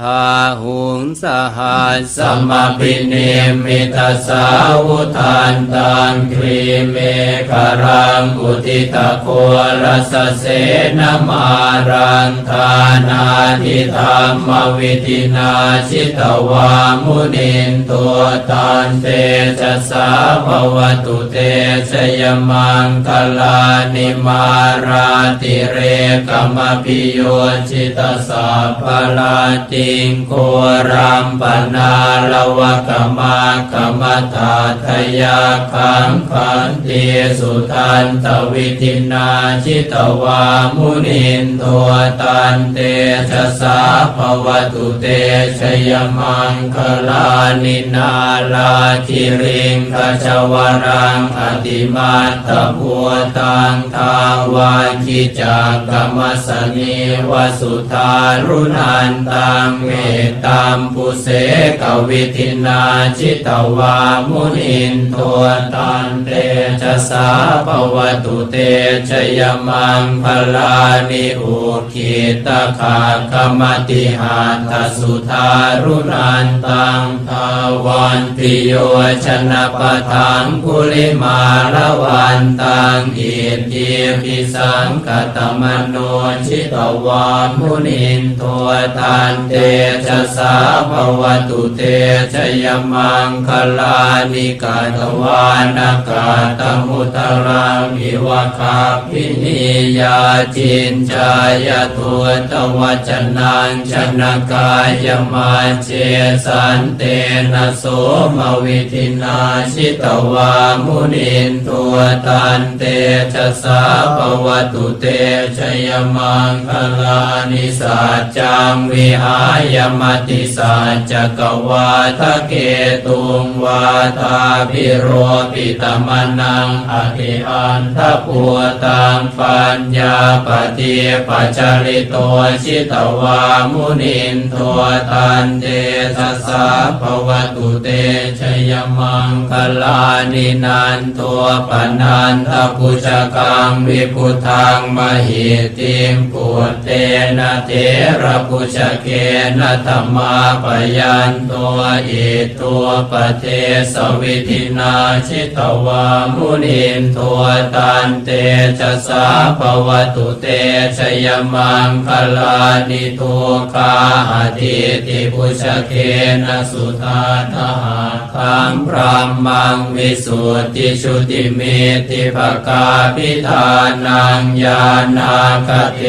พาหุงสหัสสสัมปิเนมิตาสาวุทานตังครีเมฆรังอุทิตะโครสเสนมารังทานาทิธรรมวิธินาชิตวามุนินตัวตันเตจะสาภวตุเตชยมังคลานิมาราติเรกมปิโยชิตสาภลาติงโครัมปนาลวะกมากรมตาทยาขังขันติสุทันตวิธินาชิตวามุนินตัวตันเตชะสาภวตุเตชยมังคลานินาลาคิริงขจวรังอติมาตพัวตังทาวาคิจากกรรมสนีวสุธารุนันตังเมตตามปุเสกวิธินาชิตวามุนินตัวตันเตชะสาภวตุเตชยมังพลานิอุคิตขากรรมติหาทสุธารุนันตังทาวันติโยชนะปทังกุลิมาละวันตังอิทิปิสังกตมโนชิตวามุนินตัวตันเตชะสาภวตุเตชยมังคลานิกาตวานากาตมุตรังอิวะคาพินิยาจินจายตัวตวัจนังชนกายมาเจสันเตนะโสมวิธินาชิตวามุนินตัวตันเตชะสาภวตุเตชยมังคลานิสัจจังวิหาายมติสัจกวาทะเกตุงวาทาพิโรปิตมนังอธิอันทปัวตังปัญญาปฏิปัจจริโตชิตวามุนินตัวตันเตชะสาภวตุเตชยมังคลานินันตัวปนันทปุจกังวิพุทังมหิติมปุตเตนะเทระปุจเกนะธรรมาปยันตัวอิตัวปเทสวิธินาชิตวามุนินตัวตันเตชะสาภวตุเตชยมังคลานิทุกาอธิติปุชเกนะสุธาทหาคังพรามังวิสุทธิชุติเมติภกาพิธานังญาณากเท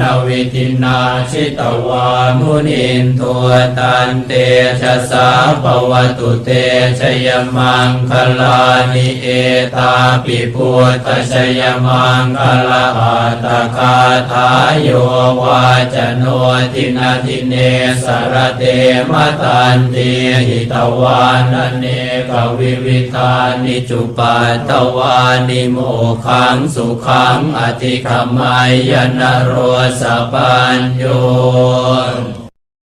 นวิธินาชิตวามุนินตัวตันเตชะสาภวตุเตชยมังคลานิเอตาปิพุทธชยมังคลาอัตคาทายโยวาจโนทินาทิเนสรเตมตันเตหิตวานเนกวิวิธานิจุปัตตวานิโมขังสุขังอธิขมายนโรสปัญโย